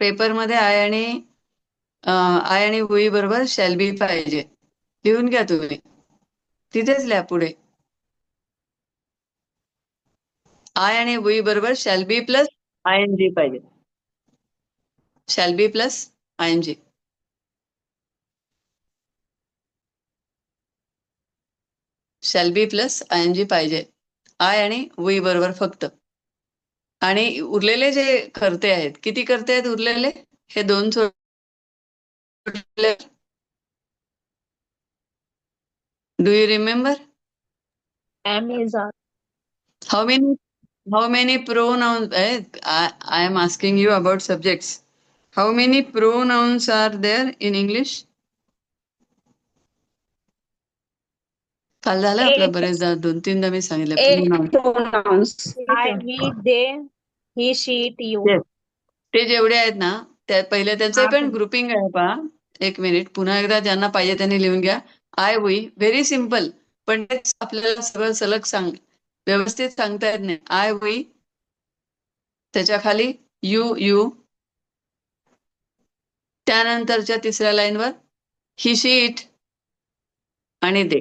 पेपरमध्ये आय आणि आय आणि वुई बरोबर शॅल बी पाहिजे. लिहून घ्या तुम्ही. तिथेच लिहा पुढे. आय आणि वुई बरोबर shall be plus I N G पाहिजे. Shall be plus I N G. Shall be plus I N G पाहिजे. आय आणि वुई बरोबर फक्त. आणि उरलेले जे करते आहेत किती करते आहेत उरलेले? हे दोन सोडले. Do you remember how many how many pronoun I am asking you about subject how many pronouns are there in English काल झालं आपलं बरेचदा दोन तीनदा मी सांगितलं प्रो it, you. Yes. ते जेवढे आहेत ना त्या पहिले त्यांचे हा, पण पण- ग्रुपिंग आहे पहा एक मिनिट पुन्हा एकदा ज्यांना पाहिजे त्यांनी लिहून घ्या. आय वी व्हेरी सिंपल पण तेच आपल्याला सगळं सलग सांग व्यवस्थित सांगता येत नाही. आय वी त्याच्याखाली यू यू त्यानंतरच्या तिसऱ्या लाईनवर ही शी इट आणि दे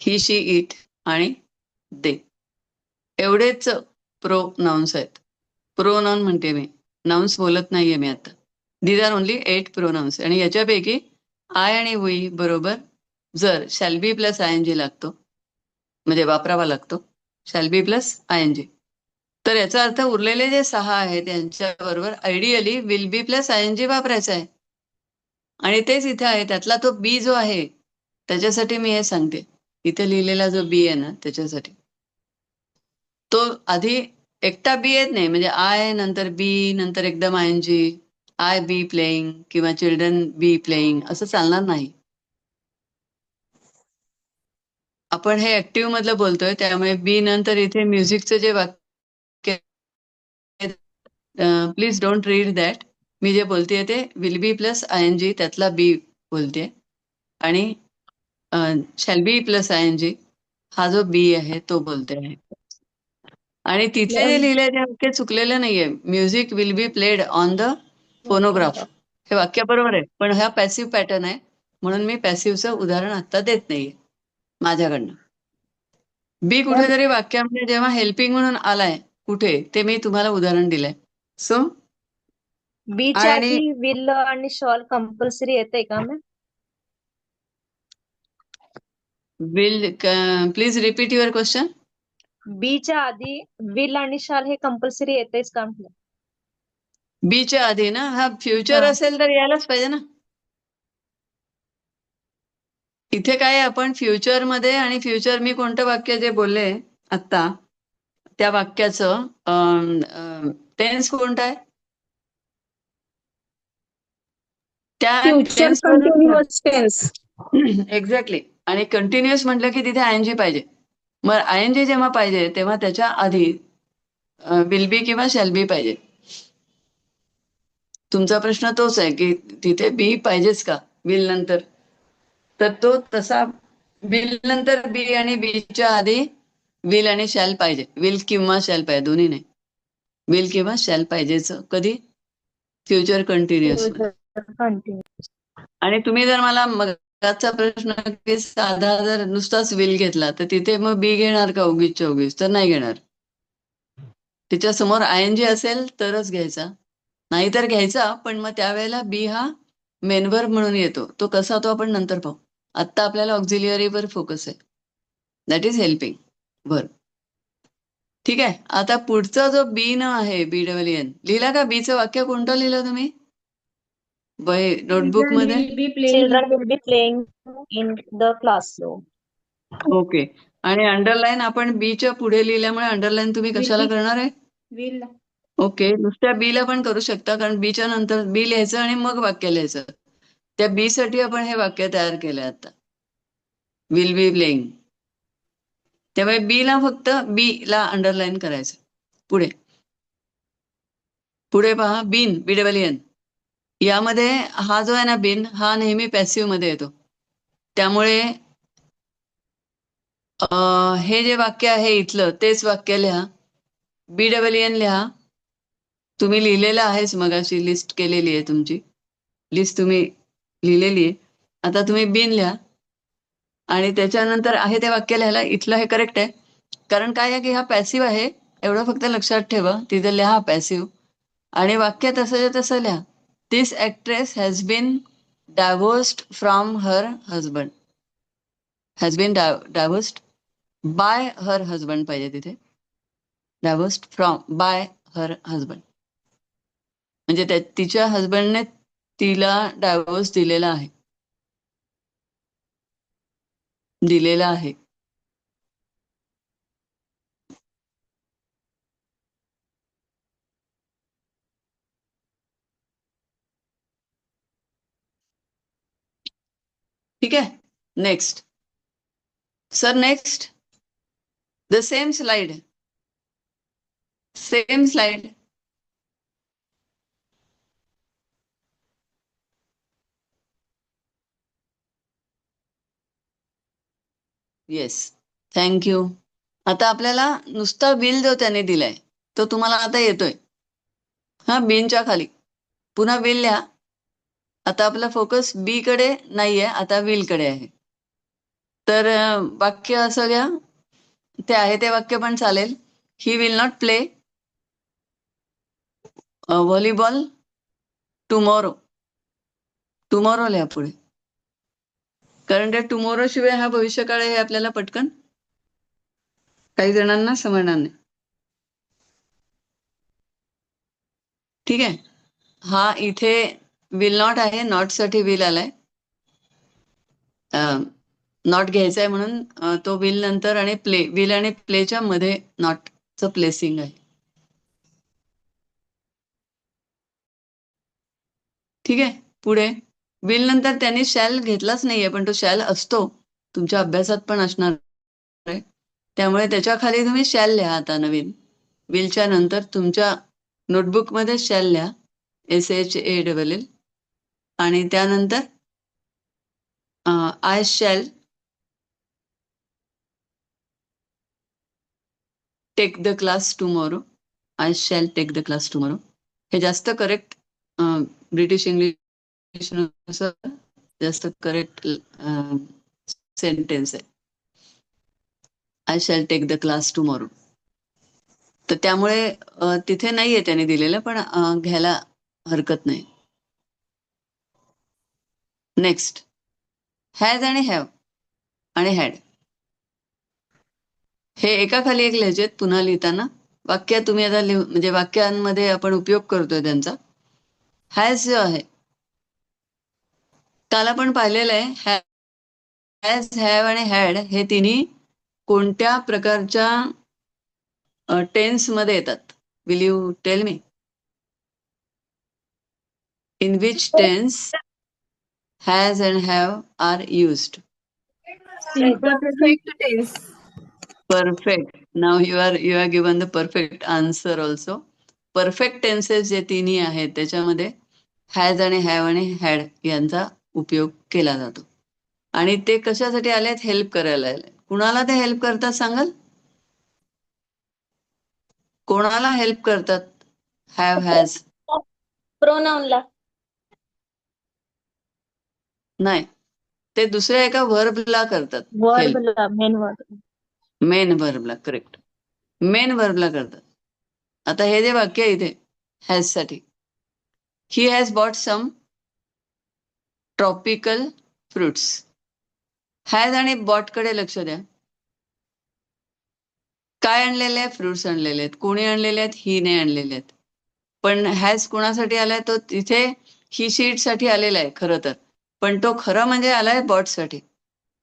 ही शी इट आणि दे एवढेच प्रो नाउन्स आहेत. प्रो नाउन म्हणते मी. नाउन्स बोलत नाहीये मी आता. These are only eight pronouns आणि याच्यापैकी आय आणि हुई बरोबर जर shall be plus I N G लागतो म्हणजे वापरावा लागतो shall be plus I N G तर याचा अर्थ उरलेले जे सहा आहेत यांच्याबरोबर ideally will be plus I N G वापरायचं आहे. आणि तेच इथे आहे त्यातला तो बी जो आहे त्याच्यासाठी मी हे सांगते. इथे लिहिलेला जो बी आहे ना त्याच्यासाठी. तो आधी एकटा बी येत नाही. म्हणजे आय नंतर बी नंतर एकदम I N G I be playing किंवा चिल्ड्रन बी प्लेईंग असं चालणार नाही. आपण हे ऍक्टिव्ह मधलं बोलतोय त्यामुळे बी नंतर इथे म्युझिकचं जे वाक्य प्लीज डोंट रीड दॅट मी जे बोलतेय ते will be plus I N G त्यातला बी बोलते आणि shall be plus I N G हा जो बी आहे तो बोलते आहे आणि तिथे जे लिहिले ते वाक्य चुकलेलं नाहीये. Music will be played on the phonograph हे वाक्य बरोबर आहे. पण हा पॅसिव्ह पॅटर्न आहे. म्हणून मी पॅसिव्हचं उदाहरण आता देत नाहीये. माझ्याकडनं. बी कुठेतरी वाक्यामध्ये जेव्हा हेल्पिंग म्हणून आलाय कुठे ते मी तुम्हाला उदाहरण दिलंय. सो बी आणि- will आणि शॉल कंपल्सरी येते का ma'am will please repeat your question be च्या आधी will आणि शाल हे कंपल्सरी येतेच का म्हटलं? बीच्या आधी ना? हा फ्युचर. असेल तर यायलाच पाहिजे ना? इथे काय आपण फ्युचरमध्ये आणि फ्युचर मी कोणतं वाक्य जे बोलले आत्ता त्या वाक्याचं टेन्स कोणतं आहे? त्या फ्युचर कंटिन्युअस टेन्स एक्झॅक्टली आणि कंटिन्युअस म्हटलं की तिथे आय एन जी पाहिजे. मग आय एन जी जेव्हा पाहिजे तेव्हा त्याच्या आधी विल बी किंवा शॅल बी पाहिजे. तुमचा प्रश्न तोच आहे की तिथे बी पाहिजेच का? विल नंतर. तर तो तसा विल नंतर बी आणि बीच्या आधी विल आणि शॅल पाहिजे. विल किंवा शॅल पाहिजे दोन्ही नाही. विल किंवा शॅल पाहिजेच. कधी? फ्युचर कंटिन्युअस कंटिन्यू आणि तुम्ही जर मला त्याचा प्रश्न की साधा जर नुसताच विल घेतला तर तिथे मग बी घेणार का उगीच उगीच तर नाही घेणार. तिच्या समोर आय एन जी असेल तरच घ्यायचा. नाहीतर घ्यायचा पण मग त्यावेळेला बी हा मेनवर म्हणून येतो. तो कसा तो आपण नंतर पाहू. आत्ता आपल्याला ऑक्झिलिअरीवर फोकस आहे. दॅट इज हेल्पिंग बर ठीक आहे? आता पुढचा जो बी न आहे बी डबल एन लिहिला का? बीचं वाक्य कोणतं लिहिलं तुम्ही? वही नोटबुकमध्ये? Children will be playing in the classroom okay आणि अंडरलाईन आपण बीच्या पुढे लिहिल्यामुळे अंडरलाईन तुम्ही कशाला करणार आहे? विल ओके नुसत्या बीला पण करू शकता कारण बीच्या नंतर बी लिहायचं आणि मग वाक्य लिहायचं. त्या बी साठी आपण हे वाक्य तयार केलंय आता. विल बी प्लेइंग त्यामुळे बी ला फक्त बी ला अंडरलाईन करायचं. पुढे. पुढे पहा. बिन बी डबल एन यामध्ये हा जो आहे ना बिन हा नेहमी पॅसिव्हमध्ये येतो. त्यामुळे हे जे वाक्य आहे इथलं तेच वाक्य लिहा. बी डबल एन लिहा. तुम्ही लिहिलेलं आहेच मगाशी लिस्ट केलेली आहे तुमची. लिस्ट तुम्ही लिहिलेली आहे. आता तुम्ही बिन लिहा. आणि त्याच्यानंतर आहे ते वाक्य लिहायला इथलं हे करेक्ट आहे. कारण काय आहे की हा पॅसिव्ह आहे एवढं फक्त लक्षात ठेवा. तिथे लिहा पॅसिव्ह आणि वाक्य तसं तसं लिहा. This actress has been divorced from her husband has been divorced by her husband पाहिजे तिथे. Divorced from by her husband म्हणजे त्या तिच्या हजबंडने तिला डायव्होर्स दिलेला आहे. दिलेला आहे. ठीक आहे next sir next the same slide same slide yes thank you आता आपल्याला नुसता बिल जो त्याने दिलाय तो तुम्हाला आता येतोय. हा बिनच्या खाली. पुन्हा बिल लिहा. आता आपला फोकस बी कडे नाहीये आता विलकडे आहे. तर वाक्य असं घ्या. ते आहे ते वाक्य पण चालेल. He will not play volleyball tomorrow tomorrow लिहा पुढे. कारण त्या टुमॉरो शिवाय हा भविष्यकाळ आहे हे आपल्याला पटकन. काही जणांना समजणार नाही. ठीक आहे? हा इथे विल नॉट आहे नॉटसाठी विल आलाय. नॉट घ्यायचा आहे म्हणून तो विल नंतर आणि प्ले विल आणि प्लेच्या मध्ये नॉटचं प्लेसिंग आहे. ठीक आहे पुढे. विल नंतर त्यांनी शॅल घेतलाच नाहीये पण तो शॅल असतो. तुमच्या अभ्यासात पण असणार आहे. त्यामुळे त्याच्याखाली तुम्ही शॅल लिहा आता नवीन. विलच्या नंतर तुमच्या नोटबुकमध्ये शॅल लिहा. S H A double L आणि त्यानंतर I shall take the class tomorrow I shall take the class tomorrow हे जास्त करेक्ट ब्रिटिश इंग्लिश जास्त करेक्ट सेंटेन्स आहे. I shall take the class tomorrow तर त्यामुळे तिथे नाहीये त्याने दिलेलं पण घ्यायला हरकत नाही. नेक्स्ट हॅज आणि हॅव आणि हॅड हे एका खाली एक लिहायचे पुन्हा लिहिताना वाक्य तुम्ही आता लिहू म्हणजे वाक्यांमध्ये आपण उपयोग करतोय त्यांचा. हॅज जो आहे. त्याला पण पाहिलेलं आहे. हॅज हॅव आणि हॅड हे तिन्ही कोणत्या प्रकारच्या टेन्समध्ये येतात? Will you tell me in which tense has and have are used Perfect. Tense. Perfect now you are you are given the perfect answer also perfect tenses जे तिन्ही आहेत त्याच्यामध्ये हॅज आणि हॅव आणि हॅड यांचा उपयोग केला जातो. आणि ते कशासाठी आले आहेत हेल्प करायला आले कुणाला ते हेल्प करतात सांगाल? कोणाला हेल्प करतात? हॅव हॅज प्रोनाउनला नाही. ते दुसऱ्या एका व्हर्बला करतात. हेल्प वर्बला मेन मेन व्हर्बला करेक्ट मेन व्हर्बला करतात. आता हे जे वाक्य आहे इथे हॅजसाठी. He has bought some tropical fruits has आणि बॉटकडे लक्ष द्या. काय आणलेले आहे फ्रुट्स आणलेले आहेत. कोणी आणलेले आहेत? हिने आणलेले आहेत. पण हॅज कुणासाठी आलाय? तो तिथे ही शीटसाठी आलेला आहे खरं तर. पण तो खरं म्हणजे आलाय बॉटसाठी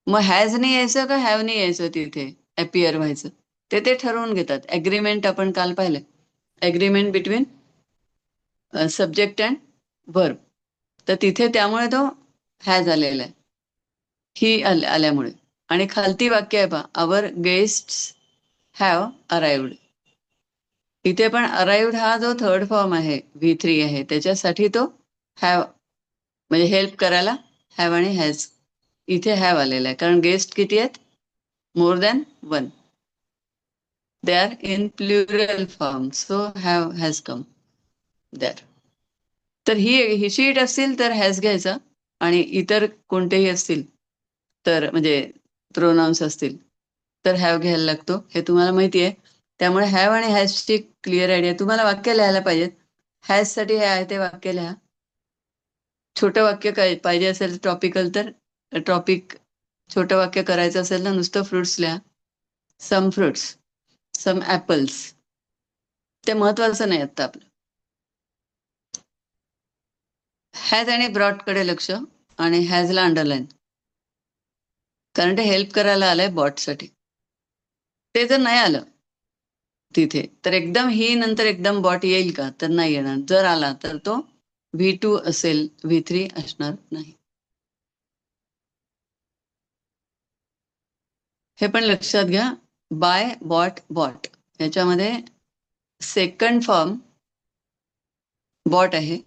मग हॅजने यायचं का हॅवने यायचं तिथे अपियर व्हायचं? ते ते ठरवून घेतात. ॲग्रीमेंट आपण काल पाहिलं. Agreement between subject and verb तर तिथे त्यामुळे तो हॅज आलेला आहे. ही आल- आल्यामुळे. आणि खालती वाक्य आहे पहा आवर गेस्ट हॅव अराईव्ड इथे पण अराईव्ड हा जो थर्ड फॉर्म आहे व्ही थ्री आहे. त्याच्यासाठी तो हॅव म्हणजे हेल्प करायला हॅव आणि हॅज इथे हॅव आलेला आहे. कारण गेस्ट किती आहेत? More than one they are in plural form so have has come there तर ही ही शीट असतील तर हॅज घ्यायचा. आणि इतर कोणतेही असतील तर म्हणजे प्रोनाउन्स असतील तर हॅव घ्यायला लागतो. हे तुम्हाला माहिती आहे. त्यामुळे हॅव आणि हॅजची क्लिअर आयडिया तुम्हाला वाक्य लिहायला पाहिजेत. हॅजसाठी हे आहे ते वाक्य लिहा. छोटं वाक्य काय पाहिजे असेल टॉपिकल तर टॉपिक छोटं वाक्य करायचं असेल तर नुसतं फ्रुट्स लिहा. सम फ्रुट्स सम ॲपल्स ते महत्वाचं नाही आत्ता आपलं. हॅज आणि ब्रॉडकडे लक्ष? आणि हॅजला अंडरलाईन कारण ते हेल्प करायला आलंय बॉटसाठी ते जर नाही आलं तिथे तर एकदम ही नंतर एकदम बॉट येईल का? तर नाही येणार. जर आला तर तो व्ही टू असेल व्ही थ्री असणार नाही. हे पण लक्षात घ्या बाय बॉट बॉट याच्यामध्ये सेकंड फॉर्म बॉट आहे.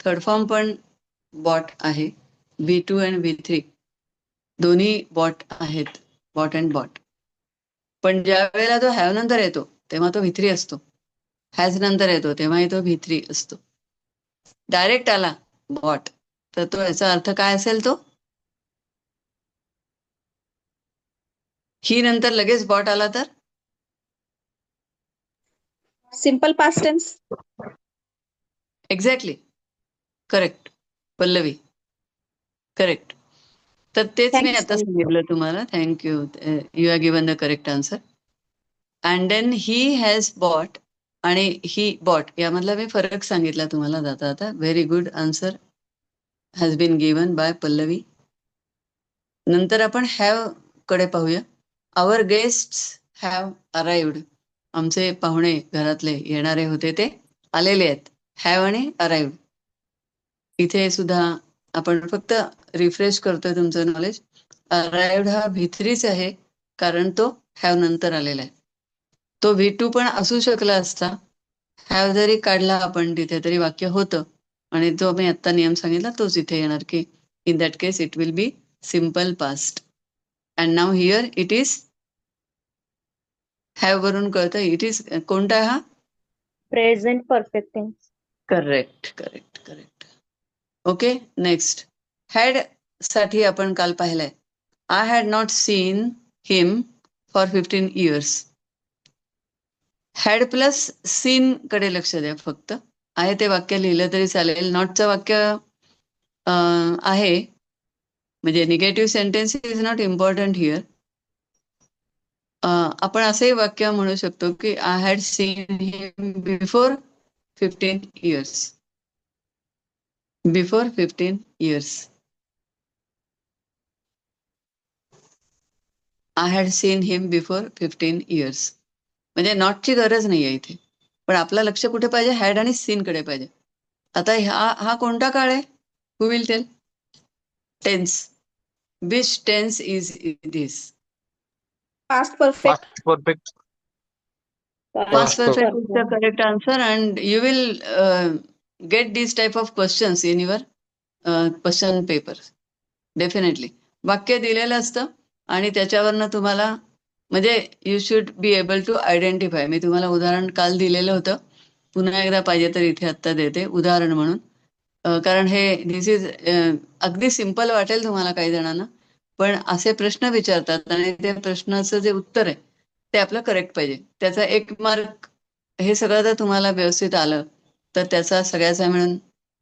थर्ड फॉर्म पण बॉट आहे. V two and V three दोन्ही बॉट आहेत. बॉट अँड बॉट पण ज्या वेळेला तो हॅव नंतर येतो तेव्हा तो व्ही थ्री असतो. हॅज नंतर येतो तेव्हाही तो व्ही थ्री असतो. डायरेक्ट आला. बॉट. तर तो याचा अर्थ काय असेल तो? ही नंतर लगेच बॉट आला तर? Simple past tense. Exactly correct Pallavi. Correct तर तेच मी आता. सांगितलं तुम्हाला. Thank you you are given the correct answer and then he has bought आणि ही बॉट यामधला मी फरक सांगितला तुम्हाला जाता आता. Very good answer has been given by Pallavi. नंतर आपण हॅवकडे पाहूया. आवर गेस्ट हॅव अराइव्ड आमचे पाहुणे घरातले येणारे होते ते आलेले आहेत. हॅव आणि अराइव्ड इथे सुद्धा आपण फक्त रिफ्रेश करतोय तुमचं नॉलेज अराइव्ड हा भित्रीच आहे कारण तो हॅव नंतर आलेला आहे. तो व्ही टू पण असू शकला असता. हॅव जरी काढला आपण तिथे तरी वाक्य होतं. आणि जो मी आत्ता नियम सांगितला तोच इथे येणार की in that case it will be simple past and now here it is have वरून कळतं इट इज कोणता हा? Perfect tense. Correct correct correct okay next हॅडसाठी आपण काल पाहिलंय. I had not seen him for fifteen years had plus seen कडे लक्ष द्या फक्त. आहे ते वाक्य लिहिलं तरी चालेल. नॉटचं वाक्य आहे. म्हणजे negative sentence is not important here आपण असंही वाक्य म्हणू शकतो की I had seen him before fifteen years before fifteen years I had seen him before fifteen years म्हणजे नॉटची गरज नाही आहे इथे. पण आपलं लक्ष कुठे पाहिजे? हॅड आणि सीन कडे पाहिजे. आता ह्या हा कोणता काळ आहे? Will tell tense which tense is this past perfect past perfect is the correct answer and you will get this type of questions in your question paper definitely वाक्य दिलेलं असतं आणि त्याच्यावरनं तुम्हाला म्हणजे you should be able to identify मी तुम्हाला उदाहरण काल दिलेलं होतं. पुन्हा एकदा पाहिजे तर इथे आत्ता देते. उदाहरण म्हणून. कारण हे दिस इज अगदी सिंपल वाटेल तुम्हाला काही जणांना पण असे प्रश्न विचारतात आणि त्या प्रश्नाचं जे उत्तर आहे ते आपलं करेक्ट पाहिजे. त्याचा एक मार्क हे सगळं जर तुम्हाला व्यवस्थित आलं तर त्याचा सगळ्याचा मिळून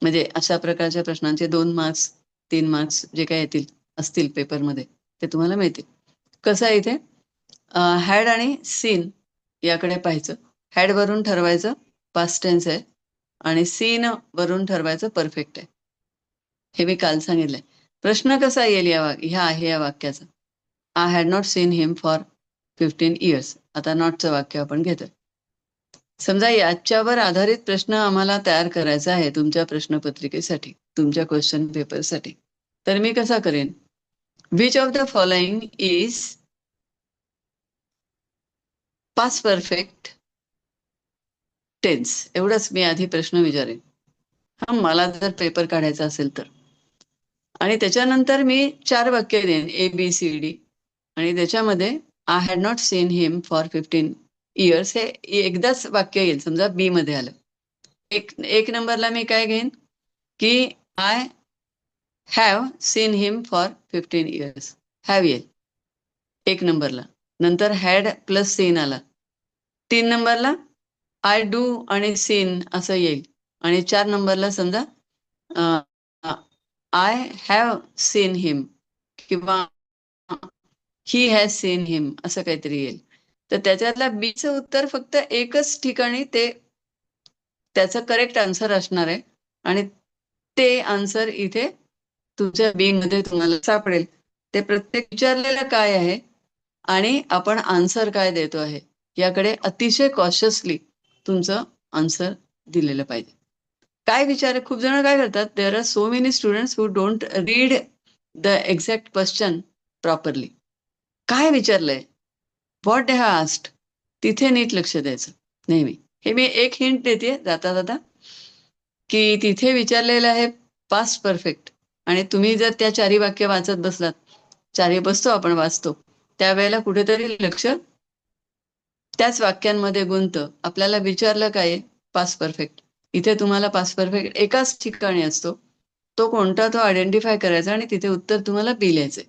म्हणजे अशा प्रकारच्या प्रश्नांचे दोन मार्क्स तीन मार्क्स जे काही येतील असतील पेपरमध्ये ते तुम्हाला मिळतील. कसं आहे इथे? हॅड आणि सीन याकडे पाहायचं. हॅड वरून ठरवायचं पास्ट टेन्स आहे. आणि सीन वरून ठरवायचं परफेक्ट आहे. हे मी काल सांगितलंय. प्रश्न कसा येईल या वाक ह्या आहे या वाक्याचा. I had not seen him for fifteen years आता नॉटचं वाक्य आपण घेतोय. समजा याच्यावर आधारित प्रश्न आम्हाला तयार करायचा आहे तुमच्या प्रश्नपत्रिकेसाठी तुमच्या क्वेश्चन पेपरसाठी तर मी कसा करेन? Which of the following is past perfect tense एवढाच मी आधी प्रश्न विचारेन. हा मला जर पेपर काढायचा असेल तर. आणि त्याच्यानंतर मी चार वाक्य देईन ए बी सी डी आणि त्याच्यामध्ये I had not seen him for fifteen years हे एकदाच वाक्य येईल समजा बी मध्ये आलं. एक एक नंबरला मी काय घेईन? की I have seen him for fifteen years have येईल. एक नंबरला. नंतर हॅड प्लस सीन आला. तीन नंबरला आय डू आणि सीन असं येईल. आणि चार नंबरला समजा आय हॅव सीन हिम किंवा ही हॅज सीन हिम असं काहीतरी येईल. तर त्याच्यातल्या बीचं उत्तर फक्त एकच ठिकाणी ते त्याचं करेक्ट आन्सर असणार आहे. आणि ते आन्सर इथे तुमच्या बी मध्ये तुम्हाला सापडेल. ते प्रत्येक विचारलेलं काय आहे? आणि आपण आन्सर काय देतो आहे? याकडे अतिशय कॉशियसली तुमचं आन्सर दिलेलं पाहिजे. काय विचार खूप जण काय करतात? There are so many students who don't read the exact question properly काय विचारलंय? व्हॉट डे हॅव आस्ट तिथे नीट लक्ष द्यायचं. नेहमी. हे मी एक हिंट देते जाता जाता. की तिथे विचारलेलं आहे पास्ट परफेक्ट आणि तुम्ही जर त्या चारी वाक्य वाचत बसलात चारी बसतो आपण वाचतो. त्यावेळेला कुठेतरी लक्ष त्याच वाक्यांमध्ये गुंत आपल्याला विचारलं काय? पास परफेक्ट इथे तुम्हाला पास परफेक्ट एकाच ठिकाणी असतो. तो कोणता तो आयडेंटिफाय करायचा आणि तिथे उत्तर तुम्हाला लिहायचंय.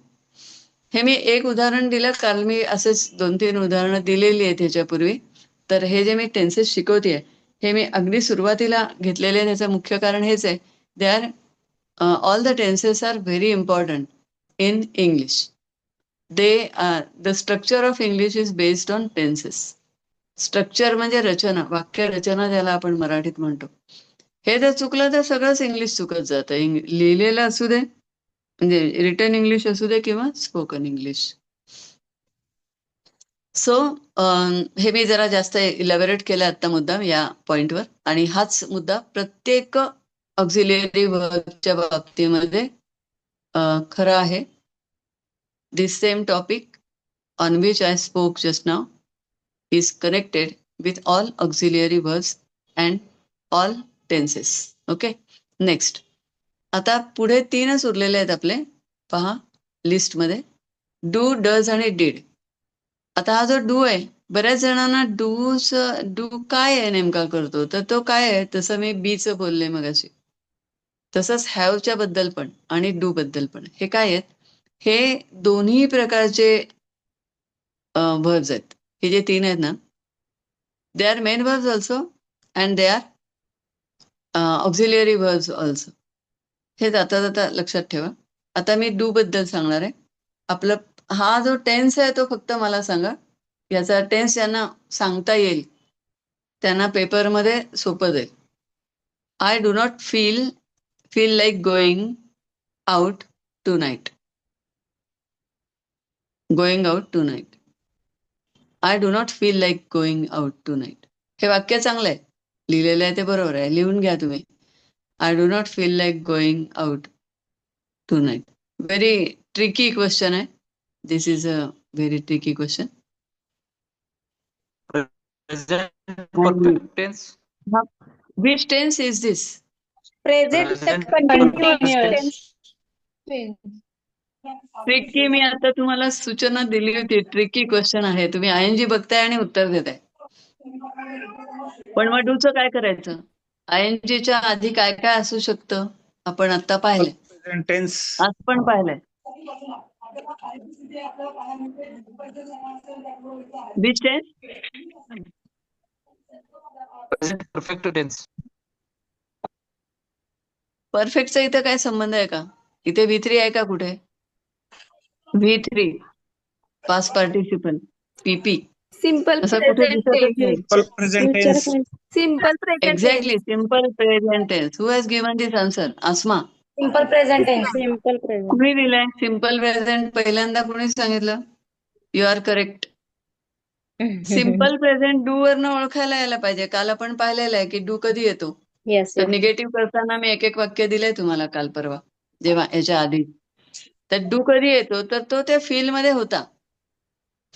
हे मी एक उदाहरण दिलं. काल मी असेच दोन तीन उदाहरणं दिलेली आहेत ह्याच्यापूर्वी. तर हे जे मी टेन्सेस शिकवते हे मी अगदी सुरुवातीला घेतलेले त्याचं मुख्य कारण हेच आहे. They are all the tenses are very important in English they the structure of English is based on tenses structure म्हणजे रचना वाक्य रचना ज्याला आपण मराठीत म्हणतो. हे जर चुकलं तर सगळंच इंग्लिश चुकत जातं. इंग लिहिलेलं असू दे म्हणजे रिटर्न इंग्लिश असू दे किंवा स्पोकन इंग्लिश सो हे मी जरा जास्त इलॅबोरेट केलं आता मुद्दाम या पॉइंटवर आणि हाच मुद्दा प्रत्येक ऑक्झिलियरी वर्कच्या बाबतीमध्ये खरं खरा आहे. This same topic on which I spoke just now is connected with all auxiliary verbs and all tenses. Okay, next. आता पुढे तीनच उरलेले आहेत आपले. पहा लिस्टमध्ये डू डज आणि डीड आता हा जो डू आहे बऱ्याच जणांना डूच डू काय आहे नेमका करतो? तर तो काय आहे? तसं मी बीचं बोलले मगाशी. तसंच हॅवच्या बद्दल पण आणि डू बद्दल पण. हे काय आहेत? हे दोन्ही प्रकारचे व्हर्ब्स आहेत. हे जे तीन आहेत ना they are main verbs also and they are auxiliary verbs also हे जाता जाता लक्षात ठेवा. आता मी डू बद्दल सांगणार आहे. आपलं हा जो टेन्स आहे तो फक्त मला सांगा. याचा टेन्स ज्यांना सांगता येईल त्यांना पेपरमध्ये सोपं जाईल. I do not feel feel like going out tonight going out tonight I do not feel like going out tonight हे वाक्य चांगलं आहे लिहिलेलं आहे ते बरोबर आहे. लिहून घ्या तुम्ही. I do not feel like going out tonight very tricky question आहे. This is a very tricky question Present perfect tense. Which tense is this Present Present continuous. tense. Tricky मी आता तुम्हाला सूचना दिली होती. ट्रिकी क्वेश्चन आहे. तुम्ही I N जी बघताय आणि उत्तर देताय. पण मग डूचं काय करायचं? आय एन जीच्या आधी काय काय असू शकतं? आपण आता पाहिलंय. आज पण पाहिलंय. Which tense. परफेक्टचा इथं काय संबंध आहे का? इथे व्ही थ्री आहे का कुठे? V three past participle PP simple असं कुठे दिसतच नाही simple present exactly simple present tense who has given this answer Asma present tense. Simple present कुणी दिलाय? सिंपल प्रेझेंट पहिल्यांदा कुणी सांगितलं? You are correct simple present do वरनं ओळखायला यायला पाहिजे. काल आपण पाहिलेलं आहे की डू कधी येतो? येस तर निगेटिव्ह करताना मी एक एक वाक्य दिलंय तुम्हाला काल परवा. जेव्हा याच्या आधी. डू कधी येतो? तर तो त्या फील्डमध्ये होता.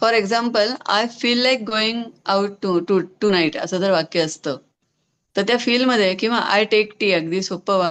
For example I feel like going out to to tonight असं जर वाक्य असतं. तर त्या फील मध्ये किंवा आय टेक टी अगदी सोपं